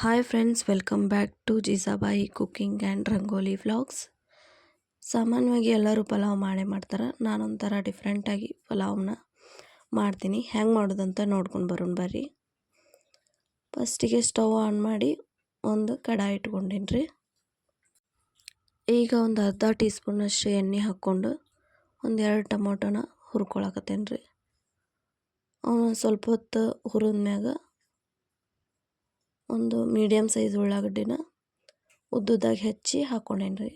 Hi friends welcome back to Jijabai cooking and rangoli vlogs ಸಾಮಾನ್ಯವಾಗಿ ಎಲ್ಲರೂ ಪಲಾವ್ ಮಾಡೇ ಮಾಡ್ತಾರೆ. ನಾನೊಂಥರ ಡಿಫ್ರೆಂಟಾಗಿ ಪಲಾವ್ನ ಮಾಡ್ತೀನಿ. ಹೆಂಗೆ ಮಾಡೋದಂತ ನೋಡ್ಕೊಂಡು ಬರೋಣ ಬರ್ರಿ. ಫಸ್ಟಿಗೆ ಸ್ಟವ್ ಆನ್ ಮಾಡಿ ಒಂದು ಕಡಾಯಿ ಇಟ್ಕೊಂಡೀನಿ ರೀ ಈಗ ಒಂದು ಅರ್ಧ ಟೀ ಸ್ಪೂನಷ್ಟು ಎಣ್ಣೆ ಹಾಕ್ಕೊಂಡು ಒಂದು ಎರಡು ಟೊಮೊಟೊನ ಹುರ್ಕೊಳಕತ್ತೇನೆ ರೀ ಅವನು ಸ್ವಲ್ಪ ಹೊತ್ತು ಹುರಿದ್ಮ್ಯಾಗ ಒಂದು ಮೀಡಿಯಮ್ ಸೈಜ್ ಉಳ್ಳಾಗಡ್ಡಿನ ಉದ್ದುದಾಗಿ ಹೆಚ್ಚಿ ಹಾಕ್ಕೊಂಡೇನ್ರಿ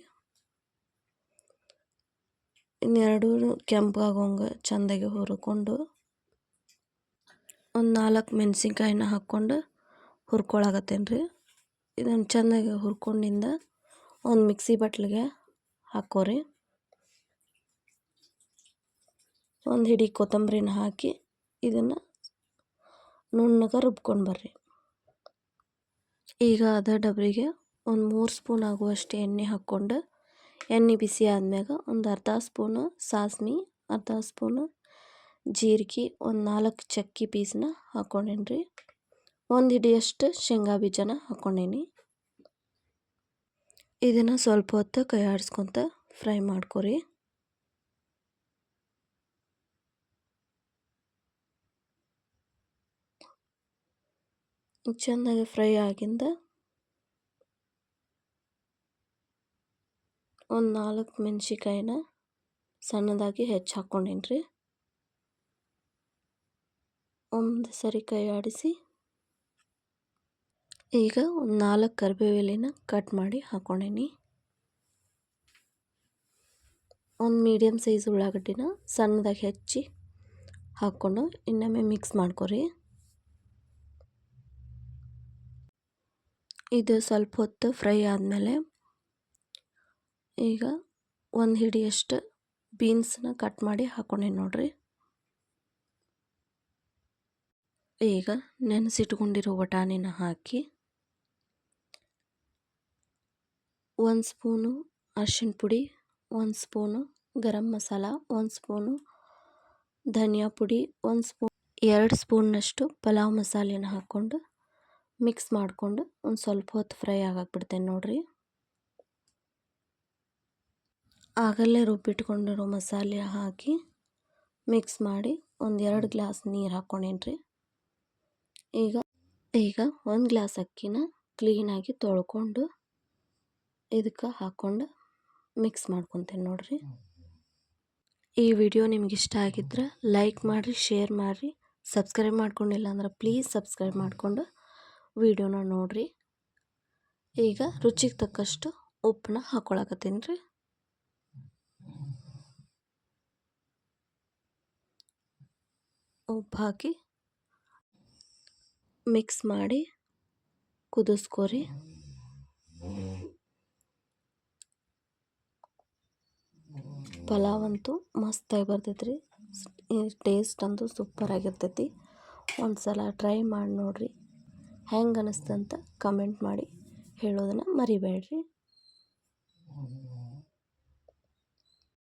ಇನ್ನೆರಡೂ ಕೆಂಪಾಗೋಂಗೆ ಚೆಂದಾಗಿ ಹುರ್ಕೊಂಡು ಒಂದು ನಾಲ್ಕು ಮೆಣಸಿನ್ಕಾಯಿನ ಹಾಕ್ಕೊಂಡು ಹುರ್ಕೊಳಕತ್ತೇನ್ರಿ ಇದನ್ನು ಚೆನ್ನಾಗಿ ಹುರ್ಕೊಂಡಿಂದ ಒಂದು ಮಿಕ್ಸಿ ಬಟ್ಲಿಗೆ ಹಾಕೋರಿ. ಒಂದು ಹಿಡಿ ಕೊತ್ತಂಬರಿನ ಹಾಕಿ ಇದನ್ನು ನುಣ್ಣಗೆ ರುಬ್ಕೊಂಡು ಬರ್ರಿ. ಈಗ ಅದ ಡಬ್ರಿಗೆ ಒಂದು ಮೂರು ಸ್ಪೂನ್ ಆಗುವಷ್ಟು ಎಣ್ಣೆ ಹಾಕ್ಕೊಂಡು, ಎಣ್ಣೆ ಬಿಸಿ ಆದ್ಮ್ಯಾಗ ಒಂದು ಅರ್ಧ ಸ್ಪೂನು ಸಾಸ್ಮಿ, ಅರ್ಧ ಸ್ಪೂನು ಜೀರಿಗೆ, ಒಂದು ನಾಲ್ಕು ಚಕ್ಕಿ ಪೀಸ್ನ ಹಾಕ್ಕೊಂಡೇನಿ ರೀ ಒಂದು ಹಿಡಿಯಷ್ಟು ಶೇಂಗಾ ಬೀಜನ ಹಾಕ್ಕೊಂಡೇನಿ ಇದನ್ನು ಸ್ವಲ್ಪ ಹೊತ್ತು ಕೈ ಆಡಿಸ್ಕೊತ ಫ್ರೈ ಮಾಡ್ಕೊರಿ. ಚೆನ್ನಾಗಿ ಫ್ರೈ ಆಗಿಂದ ಒಂದು ನಾಲ್ಕು ಮೆಣಸಿಕಾಯಿನ ಸಣ್ಣದಾಗಿ ಹೆಚ್ಚು ಹಾಕ್ಕೊಂಡೀನಿ ರೀ ಒಂದು ಸರಿ ಕೈ ಆಡಿಸಿ ಈಗ ಒಂದು ನಾಲ್ಕು ಕರಿಬೇವು ಕಟ್ ಮಾಡಿ ಹಾಕ್ಕೊಂಡೇನಿ ಒಂದು ಮೀಡಿಯಮ್ ಸೈಜ್ ಉಳ್ಳಾಗಡ್ಡಿನ ಸಣ್ಣದಾಗಿ ಹೆಚ್ಚಿ ಹಾಕ್ಕೊಂಡು ಇನ್ನೊಮ್ಮೆ ಮಿಕ್ಸ್ ಮಾಡ್ಕೊರಿ. ಇದು ಸ್ವಲ್ಪ ಹೊತ್ತು ಫ್ರೈ ಆದಮೇಲೆ ಈಗ ಒಂದು ಹಿಡಿಯಷ್ಟು ಬೀನ್ಸ್ನ ಕಟ್ ಮಾಡಿ ಹಾಕ್ಕೊಂಡೀನಿ ನೋಡ್ರಿ. ಈಗ ನೆನೆಸಿಟ್ಕೊಂಡಿರೋ ಬಟಾಣಿನ ಹಾಕಿ ಒಂದು ಸ್ಪೂನು ಅರ್ಶಿನ ಪುಡಿ, ಒಂದು ಸ್ಪೂನು ಗರಂ ಮಸಾಲ, ಒಂದು ಸ್ಪೂನು ಧನಿಯಾ ಪುಡಿ, ಒಂದು ಸ್ಪೂನ್ ಎರಡು ಸ್ಪೂನ್ನಷ್ಟು ಪಲಾವ್ ಮಸಾಲೆನ ಹಾಕ್ಕೊಂಡು ಮಿಕ್ಸ್ ಮಾಡಿಕೊಂಡು ಒಂದು ಸ್ವಲ್ಪ ಹೊತ್ತು ಫ್ರೈ ಬಿಡ್ತೇನೆ ನೋಡಿರಿ. ಆಗಲ್ಲೇ ರುಬ್ಬಿಟ್ಕೊಂಡಿರೋ ಮಸಾಲೆ ಹಾಕಿ ಮಿಕ್ಸ್ ಮಾಡಿ ಒಂದು ಎರಡು ಗ್ಲಾಸ್ ನೀರು ಹಾಕ್ಕೊಂಡೇನ್ರಿ. ಈಗ ಈಗ ಒಂದು ಗ್ಲಾಸ್ ಅಕ್ಕಿನ ಕ್ಲೀನಾಗಿ ತೊಳ್ಕೊಂಡು ಇದಕ್ಕೆ ಹಾಕ್ಕೊಂಡು ಮಿಕ್ಸ್ ಮಾಡ್ಕೊತೇನೆ ನೋಡಿರಿ. ಈ ವಿಡಿಯೋ ನಿಮ್ಗೆ ಇಷ್ಟ ಆಗಿದ್ರೆ ಲೈಕ್ ಮಾಡಿರಿ, ಶೇರ್ ಮಾಡಿರಿ, ಸಬ್ಸ್ಕ್ರೈಬ್ ಮಾಡ್ಕೊಂಡಿಲ್ಲ ಅಂದ್ರೆ ಪ್ಲೀಸ್ ಸಬ್ಸ್ಕ್ರೈಬ್ ಮಾಡಿಕೊಂಡು ವಿಡಿಯೋನ ನೋಡಿರಿ. ಈಗ ರುಚಿಗೆ ತಕ್ಕಷ್ಟು ಉಪ್ಪನ್ನ ಹಾಕೊಳಕತ್ತೀನಿ ರೀ. ಉಪ್ಪು ಹಾಕಿ ಮಿಕ್ಸ್ ಮಾಡಿ ಕುದಿಸ್ಕೊರಿ. ಪಲಾವ್ ಅಂತೂ ಮಸ್ತಾಗಿ ರೀ ಟೇಸ್ಟ್ ಅಂತೂ ಸೂಪರಾಗಿರ್ತೈತಿ ಒಂದು ಸಲ ಟ್ರೈ ಮಾಡಿ ನೋಡಿರಿ. ಹೆಂಗೆ ಅನ್ನಿಸ್ತಂತ ಕಮೆಂಟ್ ಮಾಡಿ ಹೇಳೋದನ್ನು ಮರಿಬೇಡ್ರಿ.